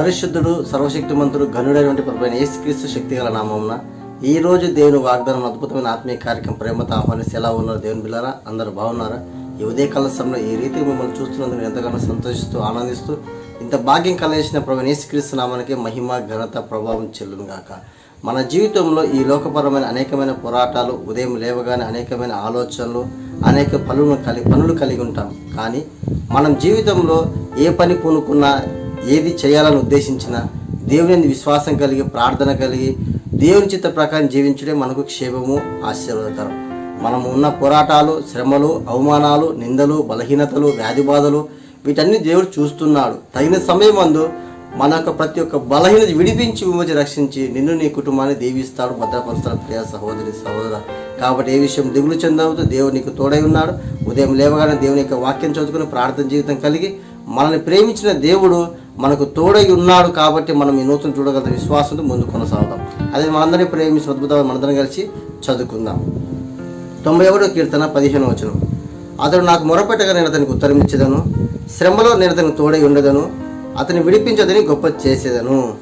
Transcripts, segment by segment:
పరిశుద్ధుడు సర్వశక్తిమంతుడు ఘనుడైనటువంటి ప్రభుత్వ యేసుక్రీస్తు శక్తి గల నామమున ఈ రోజు దేవుని వాగ్దానం అద్భుతమైన ఆత్మీయ కార్యక్రమం ప్రేమతో ఆహ్వానిస్తే ఎలా ఉన్నారు దేవుని బిల్లారా అందరు బాగున్నారా? ఈ ఉదయకాల సమయంలో ఈ రీతి మిమ్మల్ని చూస్తున్నందుకు ఎంతగానో సంతోషిస్తూ ఆనందిస్తూ ఇంత భాగ్యం కలిగించిన ప్రభు యేసుక్రీస్తు నామానికి మహిమ ఘనత ప్రభావం చెల్లును గాక. మన జీవితంలో ఈ లోకపరమైన అనేకమైన పోరాటాలు ఉదయం లేవగానే అనేకమైన ఆలోచనలు అనేక పనులను కలిగి పనులు కలిగి ఉంటాం. కానీ మనం జీవితంలో ఏ పని కొనుక్కున్నా ఏది చేయాలని ఉద్దేశించినా దేవుని విశ్వాసం కలిగి ప్రార్థన కలిగి దేవుని చిత్త ప్రకారం జీవించడే మనకు క్షేమము ఆశీర్వాదకరం. మనము ఉన్న పోరాటాలు శ్రమలు అవమానాలు నిందలు బలహీనతలు వ్యాధి బాధలు వీటన్ని దేవుడు చూస్తున్నాడు. తగిన సమయం అందు మన యొక్క ప్రతి ఒక్క బలహీనత విడిపించి విమోచి రక్షించి నిన్ను నీ కుటుంబాన్ని దీవిస్తాడు భద్రపరుస్తాడు ప్రియ సహోదరి సహోదర. కాబట్టి ఏ విషయం దిగులు చెందవద్దు దేవుడు నీకు తోడై ఉన్నాడు. ఉదయం లేవగానే దేవుని యొక్క వాక్యం చదువుకుని ప్రార్థన జీవితం కలిగి మనల్ని ప్రేమించిన దేవుడు మనకు తోడై ఉన్నాడు కాబట్టి మనం ఈ నూతన చూడగల విశ్వాసంతో ముందు కొనసాగుదాం. అదే మనందరినీ ప్రేమించి అద్భుతమైన మనందరం కలిసి చదువుకుందాం. తొంభై ఒకటో కీర్తన పదిహేను వచనం. అతడు నాకు మొరపెట్టగా నేను అతనికి ఉత్తరం ఇచ్చేదను. శ్రమలో నేను అతనికి తోడై ఉండదను. అతని విడిపించదని గొప్ప చేసేదను.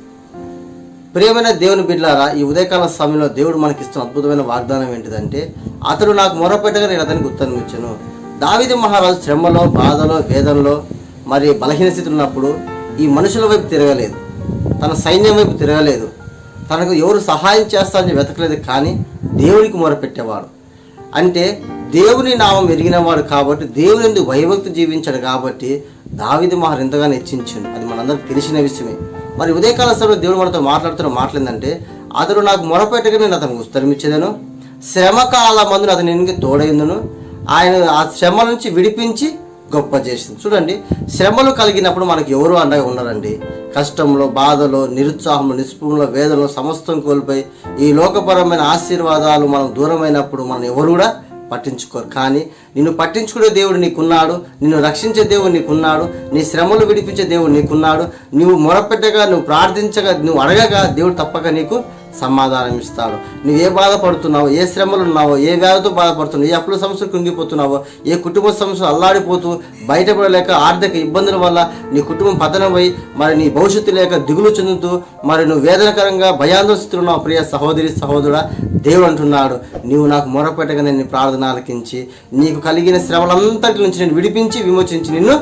ప్రియమైన దేవుని బిడ్లారా ఈ ఉదయకాల సమయంలో దేవుడు మనకిస్తున్న అద్భుతమైన వాగ్దానం ఏంటిదంటే అతడు నాకు మొరపెట్టగా నేను అతనికి ఉత్తరం ఇచ్చాను. దావిది మహారాజు శ్రమలో బాధలో వేదనలో మరి బలహీన స్థితి ఉన్నప్పుడు ఈ మనుషుల వైపు తిరగలేదు. తన సైన్యం వైపు తిరగలేదు. తనకు ఎవరు సహాయం చేస్తారని వెతకలేదు కానీ దేవునికి మొరపెట్టేవాడు. అంటే దేవుని నామం ఎరిగినవాడు కాబట్టి దేవుని ఎందుకు భయభక్తి జీవించాడు కాబట్టి దావిది మహారు ఎంతగానో హెచ్చించాడు అది మనందరికి తెలిసిన విషయమే. మరి ఉదయకాల సమయంలో దేవుడు మనతో మాట్లాడుతున్న మాట్లాడిందంటే అతడు నాకు మొరపెట్టగా నేను అతనికి ఉత్తరం ఇచ్చేదను. శ్రమ కాల అతను అతని ఎన్నికి ఆయన ఆ శ్రమ నుంచి విడిపించి గొప్ప చేసింది. చూడండి శ్రమలు కలిగినప్పుడు మనకు ఎవరు అండగా ఉండరండి. కష్టంలో బాధలో నిరుత్సాహంలో నిస్పృహంలో వేదనలో సమస్తం కోల్పోయి ఈ లోకపరమైన ఆశీర్వాదాలు మనం దూరమైనప్పుడు మనం ఎవరు కూడా పట్టించుకోరు. కానీ నిన్ను పట్టించుకునే దేవుడు నీకున్నాడు నిన్ను రక్షించే దేవుడు నీకున్నాడు నీ శ్రమలు విడిపించే దేవుడు నీకున్నాడు నువ్వు మొరపెట్టగా నువ్వు ప్రార్థించగా నువ్వు అడగగా దేవుడు తప్పక నీకు సమాధానం ఇస్తాడు. నువ్వు ఏ బాధపడుతున్నావో ఏ శ్రమలు ఉన్నావో ఏ వ్యాధితో బాధపడుతున్నావు ఏ అప్పుల సమస్యలు కృంగిపోతున్నావో ఏ కుటుంబ సమస్యలు అల్లాడిపోతూ బయటపడలేక ఆర్థిక ఇబ్బందుల వల్ల నీ కుటుంబం పతనమై మరి నీ భవిష్యత్తు లేక దిగులు చెందుతూ మరి నువ్వు వేదనకరంగా భయాందోళన స్థితిలో ఉన్నావు. ప్రియ సహోదరి సహోదరుడా దేవుడు అంటున్నాడు నీవు నాకు మొరపెట్టగా నేను ప్రార్థన ఆలకించి నీకు కలిగిన శ్రమలంతటి నుంచి నేను విడిపించి విమోచించి నిన్ను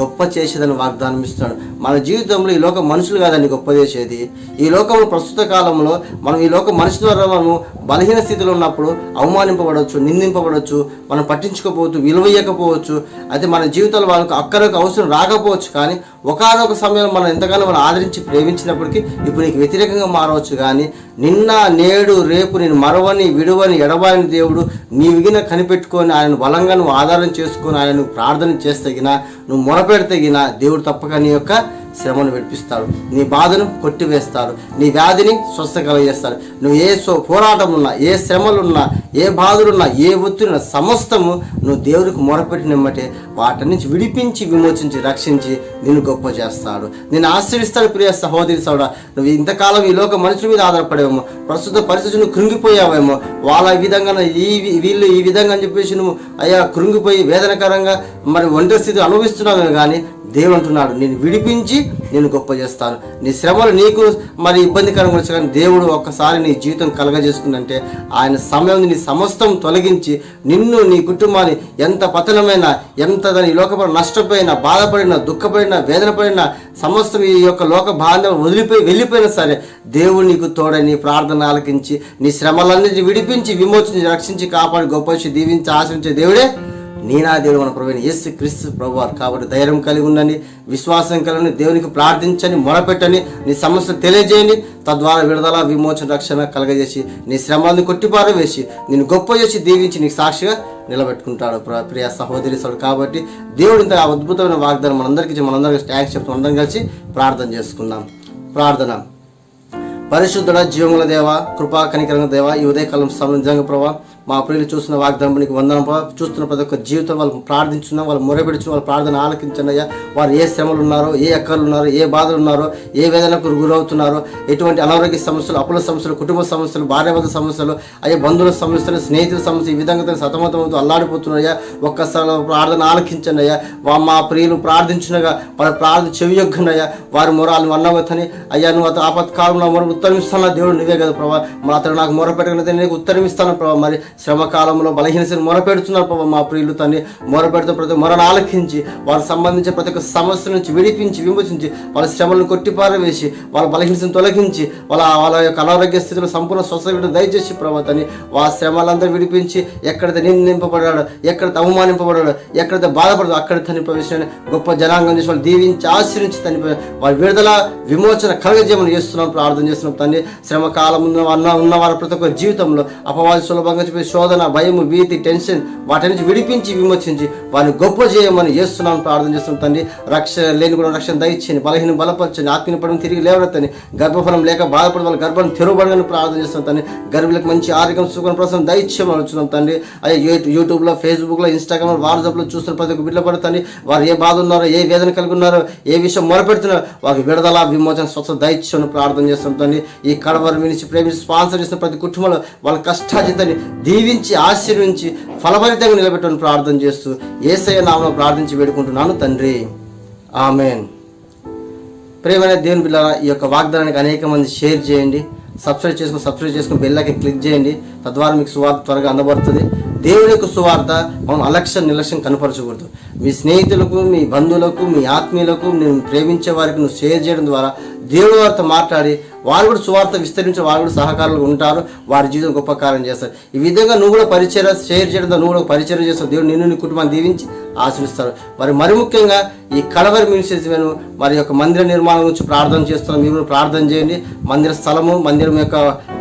గొప్ప చేసేదని వాగ్దానం ఇస్తున్నాడు మన జీవితంలో ఈ లోక మనుషులు కాదండి గొప్ప చేసేది. ఈ లోకంలో ప్రస్తుత కాలంలో మనం ఈ లోక మనిషి ద్వారా మనము బలహీన స్థితిలో ఉన్నప్పుడు అవమానింపబడవచ్చు నిందింపబడవచ్చు మనం పట్టించుకోపోవచ్చు విలువయ్యకపోవచ్చు అయితే మన జీవితంలో వాళ్ళకు అక్కరకు అవసరం రాకపోవచ్చు. కానీ ఒకనొక సమయంలో మనం ఎంతగానో మనం ఆదరించి ప్రేమించినప్పటికీ ఇప్పుడు నీకు వ్యతిరేకంగా మారవచ్చు. కానీ నిన్న నేడు రేపు నేను మరవని విడవని ఎడబాయని దేవుడు నీ విగిన కనిపెట్టుకొని ఆయన బలంగా నువ్వు ఆధారం చేసుకొని ఆయన ప్రార్థన చేస్తగిన నువ్వు మొరపెడతగిన దేవుడు తప్పక నీ యొక్క శ్రమను విడిపిస్తాడు నీ బాధను కొట్టివేస్తాడు నీ వ్యాధిని స్వస్థ కలగజేస్తాడు నువ్వు ఏ సో పోరాటం ఏ శ్రమలున్నా ఏ బాధలున్నా ఏ ఒత్తిడిన సమస్తము నువ్వు దేవుడికి మొరపెట్టినమ్మటే వాటి నుంచి విడిపించి విమోచించి రక్షించి నిన్ను గొప్ప చేస్తాడు. నేను ఆశ్రయిస్తాడు ప్రియ సహోదరి సోడ నువ్వు ఇంతకాలం ఈ లోక మనుషుల మీద ఆధారపడేవేమో ప్రస్తుత పరిస్థితి నువ్వు కృంగిపోయావేమో వాళ్ళ ఈ విధంగా ఈ వీళ్ళు ఈ విధంగా అని చెప్పేసి నువ్వు అయ్యా కృంగిపోయి వేదనకరంగా మరి ఒంటరి స్థితి అనుభవిస్తున్నావే కానీ దేవుడు నేను విడిపించి నేను గొప్ప చేస్తాను. నీ శ్రమలు నీకు మరి ఇబ్బందికరంగా వచ్చు కానీ దేవుడు ఒక్కసారి నీ జీవితం కలగజేసుకుందంటే ఆయన సమయం నీ సమస్తం తొలగించి నిన్ను నీ కుటుంబాన్ని ఎంత పతనమైన ఎంత దాని లోకపడ నష్టపోయినా బాధపడినా దుఃఖపడినా వేదన సమస్తం ఈ యొక్క లోక బాధ్యం వదిలిపోయి వెళ్ళిపోయినా సరే దేవుడు నీకు తోడై నీ ప్రార్థన ఆలకించి నీ శ్రమలన్నిటి విడిపించి విమోచించి రక్షించి కాపాడి గొప్ప దీవించి ఆశించే దేవుడే నేనా దేవుడు మన ప్రభుని యేసు క్రీస్తు ప్రభువారు. కాబట్టి ధైర్యం కలిగి ఉండండి విశ్వాసం కలిగి దేవునికి ప్రార్థించని మొరపెట్టని నీ సమస్య తెలియజేయండి తద్వారా విడుదల విమోచన రక్షణ కలగజేసి నీ శ్రమాన్ని కొట్టిపార వేసి నేను గొప్ప చేసి దీవించి నీకు సాక్షిగా నిలబెట్టుకుంటాడు ప్ర- ప్రియ సహోదరి సోదరుడు. కాబట్టి దేవుడు ఇంత అద్భుతమైన వాగ్దానం మనందరికీ మనందరికీ థ్యాంక్స్ చెప్తూ అందరం కలిసి ప్రార్థన చేసుకుందాం. ప్రార్థన. పరిశుద్ధుడ జీవముల దేవ కృపా కనికరంగ దేవ ఈ ఉదయకాలం సమయం ప్రభావ ప్రభా. మా ప్రియులు చూస్తున్న వాగ్దానానికి వందనం చూస్తున్న ప్రతి ఒక్క జీవితం వాళ్ళు ప్రార్థించున్నాం వాళ్ళు మొరపెడుచున్న వాళ్ళ ప్రార్థన ఆలకించండి అయ్యా వారు ఏ శ్రమలు ఉన్నారో ఏ అక్కర్లు ఉన్నారో ఏ బాధలు ఉన్నారో ఏ వేదనకు గురవుతున్నారో ఎటువంటి అనారోగ్య సమస్యలు అప్పుల సమస్యలు కుటుంబ సమస్యలు భార్యాభర్త సమస్యలు అయ్యే బంధువుల సమస్యలు స్నేహితుల సమస్యలు ఈ విధంగా తను సతమతమవుతూ అల్లాడిపోతున్నాయా ఒక్కసారి ప్రార్థన ఆలకించండి అయ్యా మా ప్రియులు ప్రార్థించినగా వాళ్ళ ప్రార్థన చెవియొగ్గునయ్యా. వారి మొరాలను అన్నవతని అయ్యా నువ్వు అతను ఆపత్కాలంలో మొర ఉత్తరమిస్తాను దేవుడు నువ్వే కదా ప్రభా. మా అతను నాకు మొరపెట్టగలిగితే నీకు ఉత్తరమిస్తాను ప్రభా. మరి శ్రమ కాలంలో మొరపెడుతున్నారు ప్రభా మా ప్రియులు తండ్రి. మొరపెడుతూ ప్రతి మొరను ఆలకించి వాళ్ళకి సంబంధించిన ప్రతి ఒక్క సమస్య నుంచి విడిపించి విమోచించి వాళ్ళ శ్రమలను కొట్టిపారవేసి వాళ్ళ బలహీనతను తొలగించి వాళ్ళ వాళ్ళ యొక్క అనారోగ్య స్థితిలో సంపూర్ణ స్వస్థ దయచేసి ప్రభాతని వాళ్ళ శ్రమలందరూ విడిపించి ఎక్కడైతే నిందింపబడాడు ఎక్కడైతే అవమానింపబడాడు ఎక్కడైతే బాధపడదు అక్కడ తని ప్రవేశాన్ని గొప్ప జనాంగం చేసి వాళ్ళు దీవించి ఆశ్రయించి తని వాళ్ళ విడుదల విమోచన కలగజేయమని చేస్తున్నాం ప్రార్థన చేస్తున్నాం తండ్రి. శ్రమ కాలం ఉన్న ఉన్న ఉన్న వారి ప్రతి ఒక్క జీవితంలో అపవాది సులభంగా చెప్పే శోధన భయము భీతి టెన్షన్ వాటి నుంచి విడిపించి విమోచించి వారిని గొప్ప చేయమని చేస్తున్నాను ప్రార్థన చేస్తున్నాం తండ్రి. రక్షణ లేని కూడా రక్షణ దయచేయండి బలహీన బలపరచండి ఆత్మీయ పడిన తిరిగి లేవనెత్తని గర్భఫలం లేక బాధపడిన వాళ్ళ గర్భం తెరవబడని ప్రార్థన చేస్తున్నాం తండ్రి. గర్భిలకు మంచి ఆరోగ్యం సుఖం ప్రసం దయచేయమని వచ్చున్నాం తండ్రి. అదే యూట్యూబ్లో ఫేస్బుక్లో ఇన్స్టాగ్రామ్ వాట్సాప్లో చూస్తున్న ప్రతి ఒక్క బిడ్డ పడుతుంది వారు ఏ బాధ ఉన్నారో ఏ వేదన కలిగి ఉన్నారో ఏ విషయం మొరపెడుతున్నారో వారికి విడుదల విమోచన స్వచ్ఛ దయచేయమని ప్రార్థన చేస్తున్నాం తండ్రి. ఈ కడవరు నుంచి ప్రేమించి స్పాన్సర్ చేసిన ప్రతి కుటుంబంలో వాళ్ళ కష్టాజితాన్ని దీవించి ఆశీర్వించి ఫలభరితంగా నిలబెట్టని ప్రార్థన చేస్తూ ఏసయ నామను ప్రార్థించి వేడుకుంటున్నాను తండ్రి. ఆమెన్. ప్రేమైన దేవుని పిల్లల ఈ యొక్క వాగ్దానానికి అనేక మంది షేర్ చేయండి. సబ్స్క్రైబ్ చేసుకుని సబ్స్క్రైబ్ చేసుకుని బెల్లకి క్లిక్ చేయండి. తద్వారా మీకు సువార్త త్వరగా అందబడుతుంది. దేవుని యొక్క సువార్త మనం అలక్ష్యం నిర్లక్ష్యం కనపరచకూడదు. మీ స్నేహితులకు మీ బంధువులకు మీ ఆత్మీయులకు నేను ప్రేమించే వారికి నువ్వు షేర్ చేయడం ద్వారా దేవుడు వారితో మాట్లాడి వారు కూడా సువార్త విస్తరించే వారు కూడా సహకారులు ఉంటారు వారి జీవితం గొప్ప కార్యం చేస్తారు. ఈ విధంగా నువ్వు కూడా పరిచయం షేర్ చేయడం నువ్వు కూడా పరిచయం చేస్తావు. దేవుడు నిన్ను నీ కుటుంబాన్ని దీవించి ఆశ్రయిస్తారు మరి మరి ముఖ్యంగా ఈ కలవరి మినిస్ట్రీస్ మేము మరి యొక్క మందిర నిర్మాణం గురించి ప్రార్థన చేస్తున్నాం. మీరు కూడా ప్రార్థన చేయండి. మందిర స్థలము మందిరం యొక్క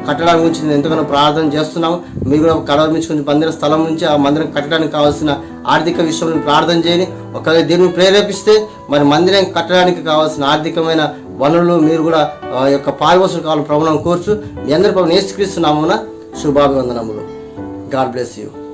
కట్టడం గురించి నేను ఎంతగానో ప్రార్థన చేస్తున్నాము. మీరు కూడా కడవరి నుంచి కొంచెం మందిర స్థలం నుంచి ఆ మందిరం కట్టడానికి కావాల్సిన ఆర్థిక విషయంలో ప్రార్థన చేయండి ఒకవేళ దేవుని ప్రేరేపిస్తే మరి మందిరం కట్టడానికి కావాల్సిన ఆర్థికమైన వనరులు మీరు కూడా యొక్క పాల్వసం కావాలని ప్రభుత్వం కోర్చు మీ అందరి ప్రభుత్వం నేర్చుక్రీస్తున్నామున శుభాభివందనములు. God bless you.